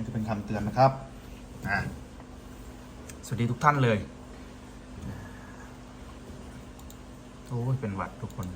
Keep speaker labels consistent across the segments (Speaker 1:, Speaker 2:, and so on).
Speaker 1: นี่จะเป็นคำเตือนนะครับอะสวัสดีทุกท่านเลย โอ้ยเป็นหวัดทุกคน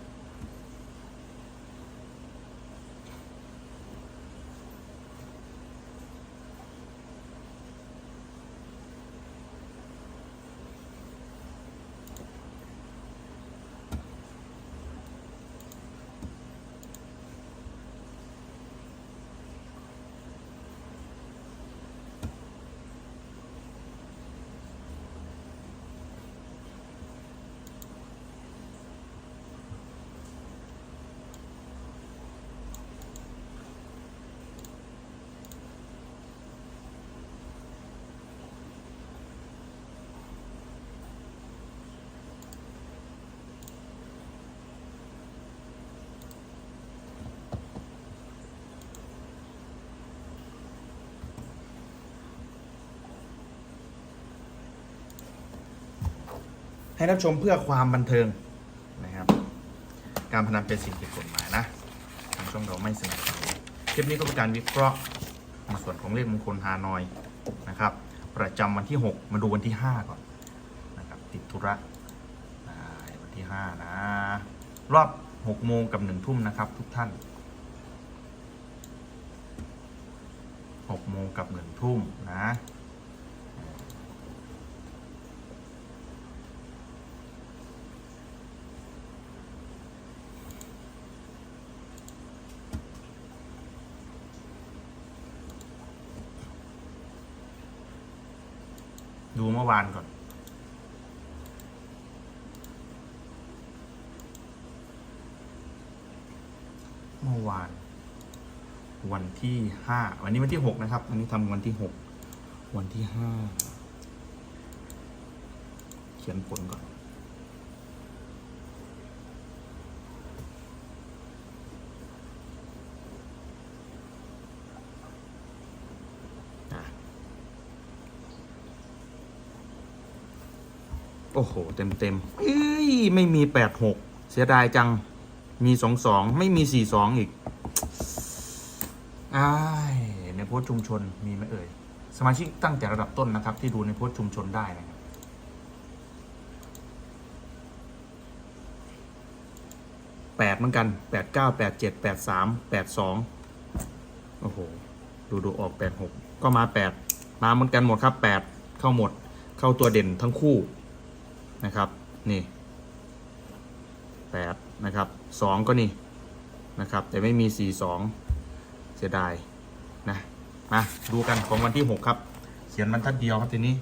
Speaker 1: ให้รับชมเพื่อความบันเทิงนะครับ การพนันเป็นสิ่งผิดกฎหมายนะทางช่องเราไม่สนับสนุนคลิปนี้ก็เป็นการวิเคราะห์ในส่วนของเลขมงคลฮานอยนะครับ ประจำวันที่ 6 มาดูวันที่ 5 ก่อนนะครับ ติดธุระวันที่ 5 นะ รอบ6โมงกับ1ทุ่มนะครับ ทุกท่าน6โมงกับ1ทุ่มนะ ดูเมื่อวานก่อน เมื่อวาน วันที่ห้าวันนี้วันที่หกนะครับ วันนี้ทำวันที่หกวันที่ห้าเขียนผลก่อน โอ้โห เต็มเต็มเอ้ย ไม่มีแปดหกเสียดายจัง มีสองสองไม่มีสี่สองอีกอ้ายในโพสชุมชนมีไหมเอ่ย สมาชิกตั้งแต่ระดับต้นนะครับ ที่ดูในโพสชุมชนได้นะครับแปดเหมือนกันแปดเก้าแปดเจ็ดแปดสามแปดสองโอ้โห ดูดูออกแปดหกก็มาแปดมาเหมือนกันหมดครับแปดเข้าหมด เข้าตัวเด่นทั้งคู่ นะครับ นี่แปดนะครับสองก็นี่นะครับ แต่ไม่มีสี่สองเสียดายนะมาดูกันของวันที่หกครับ เขียนบรรทัดเดียวครับทีนี้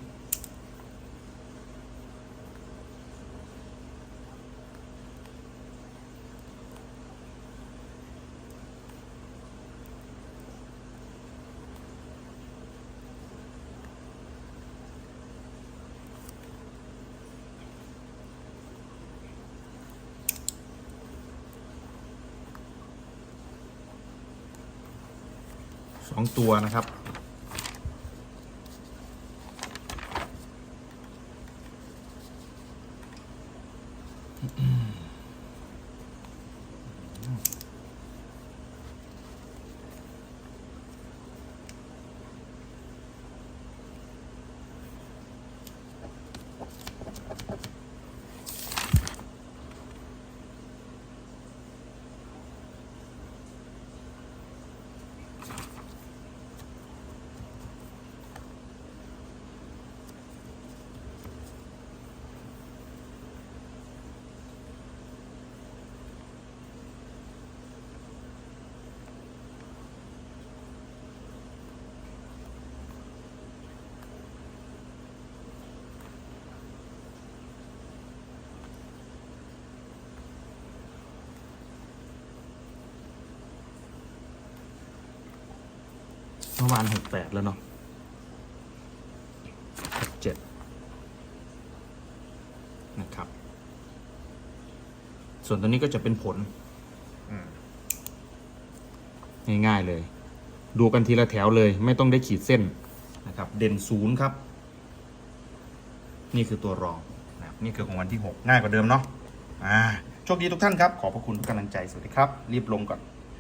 Speaker 1: สองตัวนะครับ อืม อวานหกแปดแล้วเนาะหกเจ็ดนะครับ ส่วนตัวนี้ก็จะเป็นผลง่ายๆเลย ดูกันทีละแถวเลย ไม่ต้องได้ขีดเส้นนะครับ เด่นศูนย์ครับ นี่คือตัวรองนะครับนี่คือของวันที่ 6 ง่ายกว่าเดิมเนาะอ่าโชคดีทุกท่านครับ ขอบพระคุณทุกกำลังใจ สวัสดีครับ รีบลงก่อน